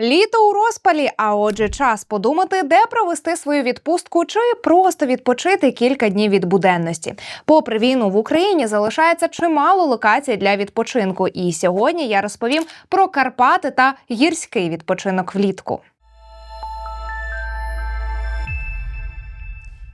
Літо у розпалі, а отже, час подумати, де провести свою відпустку чи просто відпочити кілька днів від буденності. Попри війну в Україні залишається чимало локацій для відпочинку. І сьогодні я розповім про Карпати та гірський відпочинок влітку.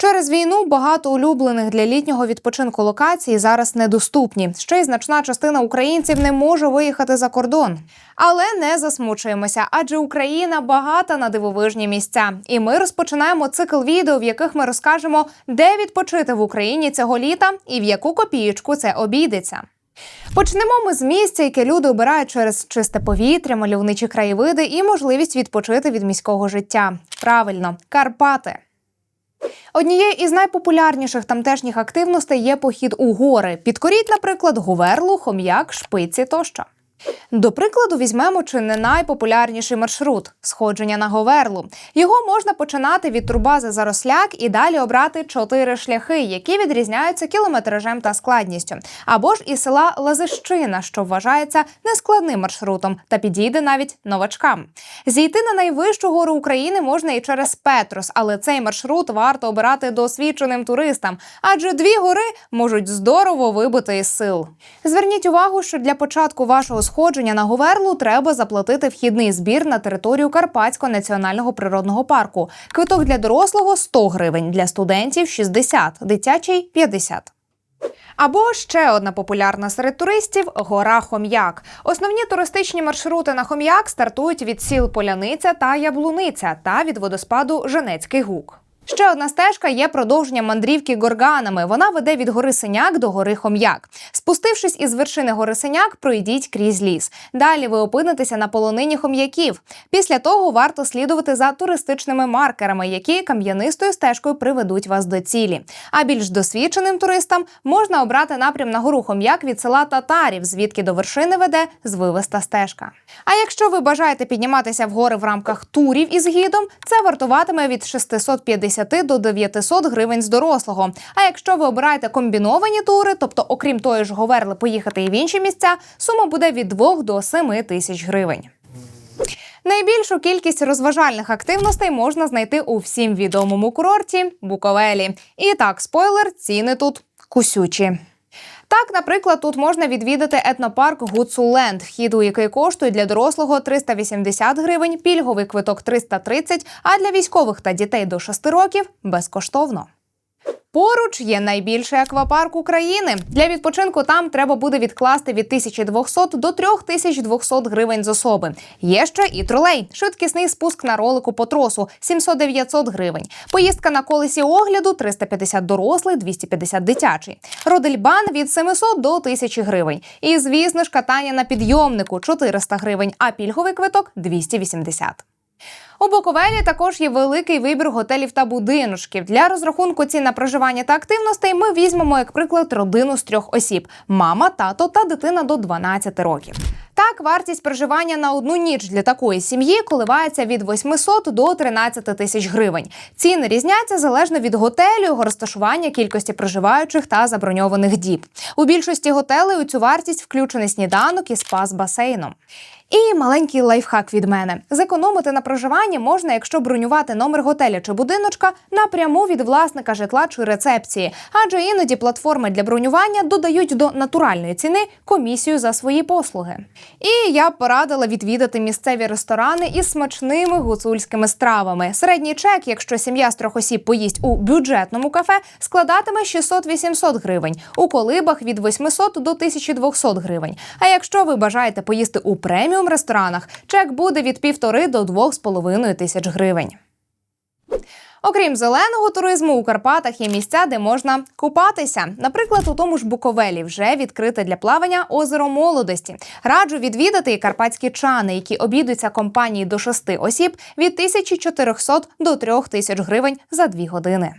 Через війну багато улюблених для літнього відпочинку локацій зараз недоступні. Ще й значна частина українців не може виїхати за кордон. Але не засмучуємося, адже Україна багата на дивовижні місця. І ми розпочинаємо цикл відео, в яких ми розкажемо, де відпочити в Україні цього літа і в яку копієчку це обійдеться. Почнемо ми з місця, яке люди обирають через чисте повітря, мальовничі краєвиди і можливість відпочити від міського життя. Правильно, Карпати. Однією із найпопулярніших тамтешніх активностей є похід у гори. Підкоріть, наприклад, Гуверлу, Хом'як, Шпиці тощо. До прикладу, візьмемо чи не найпопулярніший маршрут сходження на Говерлу. Його можна починати від турбази Заросляк і далі обрати чотири шляхи, які відрізняються кілометражем та складністю, або ж із села Лазищина, що вважається нескладним маршрутом та підійде навіть новачкам. Зійти на найвищу гору України можна і через Петрос, але цей маршрут варто обирати досвідченим туристам, адже дві гори можуть здорово вибити із сил. Зверніть увагу, що для початку вашого сходження на Говерлу треба заплатити вхідний збір на територію Карпатського національного природного парку. Квиток для дорослого 100 гривень, для студентів 60, дитячий 50. Або ще одна популярна серед туристів гора Хом'як. Основні туристичні маршрути на Хом'як стартують від сіл Поляниця та Яблуниця та від водоспаду Женецький гук. Ще одна стежка є продовженням мандрівки горганами. Вона веде від гори Синяк до гори Хом'як. Спустившись із вершини гори Синяк, пройдіть крізь ліс. Далі ви опинитеся на полонині хом'яків. Після того варто слідувати за туристичними маркерами, які кам'янистою стежкою приведуть вас до цілі. А більш досвідченим туристам можна обрати напрям на гору Хом'як від села Татарів, звідки до вершини веде звивиста стежка. А якщо ви бажаєте підніматися в гори в рамках турів із гідом, це вартуватиме від 650 до 900 гривень з дорослого. А якщо ви обираєте комбіновані тури, тобто, окрім тої ж Говерли, поїхати і в інші місця, сума буде від 2 до 7 тисяч гривень. Найбільшу кількість розважальних активностей можна знайти у всім відомому курорті Буковелі. І так, спойлер, ціни тут кусючі. Так, наприклад, тут можна відвідати етнопарк Гуцуленд, вхід у який коштує для дорослого 380 гривень, пільговий квиток 330, а для військових та дітей до 6 років безкоштовно. Поруч є найбільший аквапарк України. Для відпочинку там треба буде відкласти від 1200 до 3200 гривень з особи. Є ще і тролей, швидкісний спуск на ролику по тросу 700-900 гривень. Поїздка на колесі огляду 350 дорослий, 250 дитячий. Родельбан від 700 до 1000 гривень. І звісно ж катання на підйомнику 400 гривень, а пільговий квиток 280. У Буковелі також є великий вибір готелів та будиночків. Для розрахунку цін на проживання та активностей ми візьмемо, як приклад, родину з трьох осіб: мама, тато та дитина до 12 років. Так, вартість проживання на одну ніч для такої сім'ї коливається від 800 до 13 тисяч гривень. Ціни різняться залежно від готелю, його розташування, кількості проживаючих та заброньованих діб. У більшості готелей у цю вартість включений сніданок і спа з басейном. І маленький лайфхак від мене: зекономити на проживанні можна, якщо бронювати номер готеля чи будиночка напряму від власника житла чи рецепції, адже іноді платформи для бронювання додають до натуральної ціни комісію за свої послуги. І я б порадила відвідати місцеві ресторани із смачними гуцульськими стравами. Середній чек, якщо сім'я з трьох осіб поїсть у бюджетному кафе, складатиме 600-800 гривень, у колибах від 800 до 1200 гривень. А якщо ви бажаєте поїсти у преміум ресторанах, чек буде від півтори до двох з половиною тисяч гривень. Окрім зеленого туризму, у Карпатах є місця, де можна купатися. Наприклад, у тому ж Буковелі вже відкрите для плавання озеро молодості. Раджу відвідати і карпатські чани, які обійдуться компанії до шести осіб від 1400 до 3000 гривень за дві години.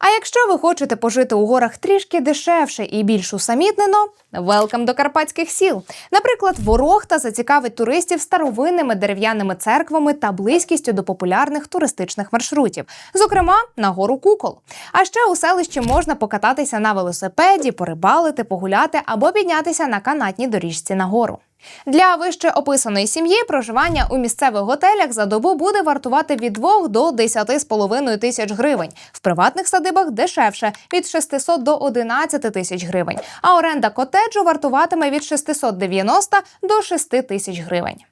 А якщо ви хочете пожити у горах трішки дешевше і більш усамітнено, велкам до карпатських сіл. Наприклад, Ворохта зацікавить туристів старовинними дерев'яними церквами та близькістю до популярних туристичних маршрутів, зокрема на гору Кукол. А ще у селищі можна покататися на велосипеді, порибалити, погуляти або піднятися на канатній доріжці на гору. Для вище описаної сім'ї проживання у місцевих готелях за добу буде вартувати від 2 до 10,5 тисяч гривень. В приватних садибах дешевше від 600 до 11 тисяч гривень. А оренда котеджу вартуватиме від 690 до 6 тисяч гривень.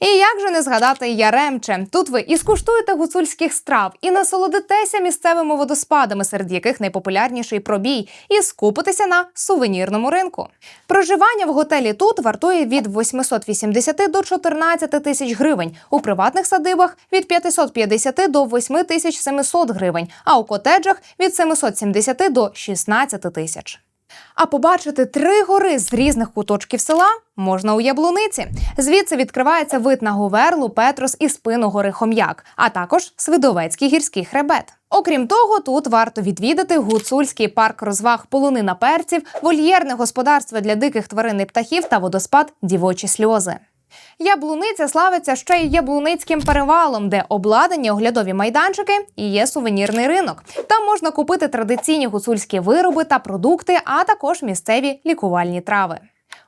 І як же не згадати Яремче? Тут ви і скуштуєте гуцульських страв, і насолодитеся місцевими водоспадами, серед яких найпопулярніший пробій, і скупитеся на сувенірному ринку. Проживання в готелі тут вартує від 880 до 14 тисяч гривень, у приватних садибах від 550 до 8700 гривень, а у котеджах від 770 до 16 тисяч. А побачити три гори з різних куточків села можна у Яблуниці. Звідси відкривається вид на Говерлу, Петрос і спину гори Хом'як, а також Свидовецький гірський хребет. Окрім того, тут варто відвідати гуцульський парк розваг полонина перців, вольєрне господарство для диких тварин і птахів та водоспад Дівочі сльози. Яблуниця славиться ще й яблуницьким перевалом, де обладнані оглядові майданчики і є сувенірний ринок. Там можна купити традиційні гуцульські вироби та продукти, а також місцеві лікувальні трави.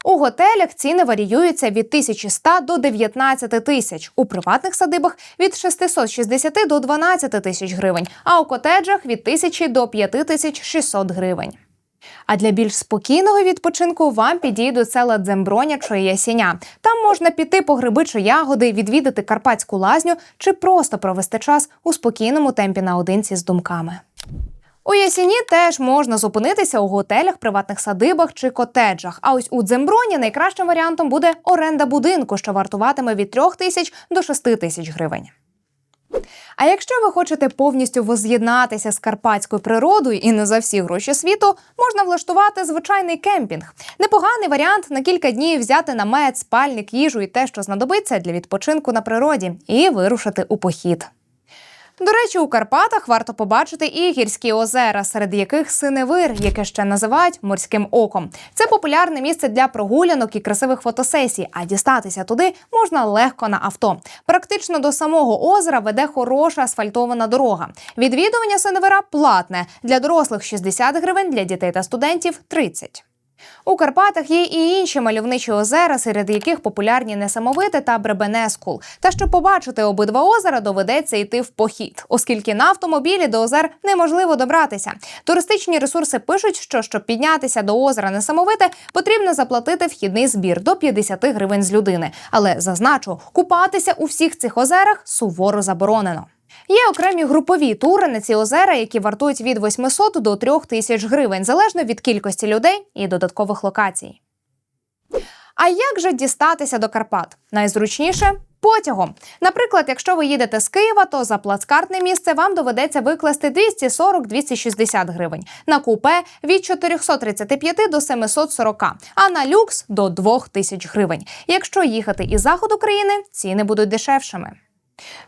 У готелях ціни варіюються від 1100 до 19 тисяч, у приватних садибах від 660 до 12 тисяч гривень, а у котеджах від 1000 до 5600 гривень. А для більш спокійного відпочинку вам підійдуть села Дземброня чи Ясіня. Там можна піти по гриби чи ягоди, відвідати карпатську лазню чи просто провести час у спокійному темпі наодинці з думками. У Ясіні теж можна зупинитися у готелях, приватних садибах чи котеджах. А ось у Дземброні найкращим варіантом буде оренда будинку, що вартуватиме від 3 тисяч до 6 тисяч гривень. А якщо ви хочете повністю воз'єднатися з карпатською природою і не за всі гроші світу, можна влаштувати звичайний кемпінг. Непоганий варіант на кілька днів взяти намет, спальник, їжу і те, що знадобиться для відпочинку на природі, і вирушити у похід. До речі, у Карпатах варто побачити і гірські озера, серед яких синевир, яке ще називають морським оком. Це популярне місце для прогулянок і красивих фотосесій, а дістатися туди можна легко на авто. Практично до самого озера веде хороша асфальтована дорога. Відвідування синевира платне для дорослих 60 гривень, для дітей та студентів 30. У Карпатах є і інші мальовничі озера, серед яких популярні Несамовите та Бребенескул. Та щоб побачити обидва озера, доведеться йти в похід, оскільки на автомобілі до озер неможливо добратися. Туристичні ресурси пишуть, що щоб піднятися до озера Несамовите, потрібно заплатити вхідний збір до 50 гривень з людини. Але зазначу, купатися у всіх цих озерах суворо заборонено. Є окремі групові тури на ці озера, які вартують від 800 до 3000 гривень, залежно від кількості людей і додаткових локацій. А як же дістатися до Карпат? Найзручніше потягом. Наприклад, якщо ви їдете з Києва, то за плацкартне місце вам доведеться викласти 240-260 гривень. На купе від 435 до 740, а на люкс до 2000 гривень. Якщо їхати із заходу країни, ціни будуть дешевшими.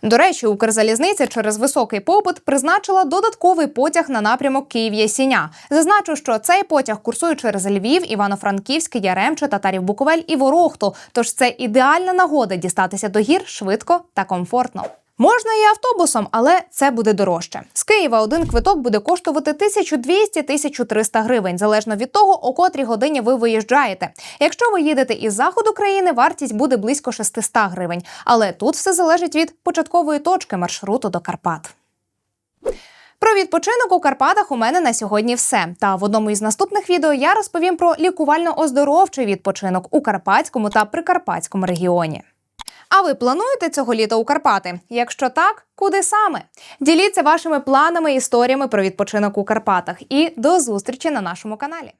До речі, Укрзалізниця через високий попит призначила додатковий потяг на напрямок Київ-Ясіня. Зазначу, що цей потяг курсує через Львів, Івано-Франківськ, Яремче, Татарів Буковель і Ворохту. Тож це ідеальна нагода дістатися до гір швидко та комфортно. Можна і автобусом, але це буде дорожче. З Києва один квиток буде коштувати 1200-1300 гривень, залежно від того, о котрій годині ви виїжджаєте. Якщо ви їдете із заходу країни, вартість буде близько 600 гривень. Але тут все залежить від початкової точки маршруту до Карпат. Про відпочинок у Карпатах у мене на сьогодні все. Та в одному із наступних відео я розповім про лікувально-оздоровчий відпочинок у Карпатському та Прикарпатському регіоні. А ви плануєте цього літа у Карпати? Якщо так, куди саме? Діліться вашими планами і історіями про відпочинок у Карпатах. І до зустрічі на нашому каналі.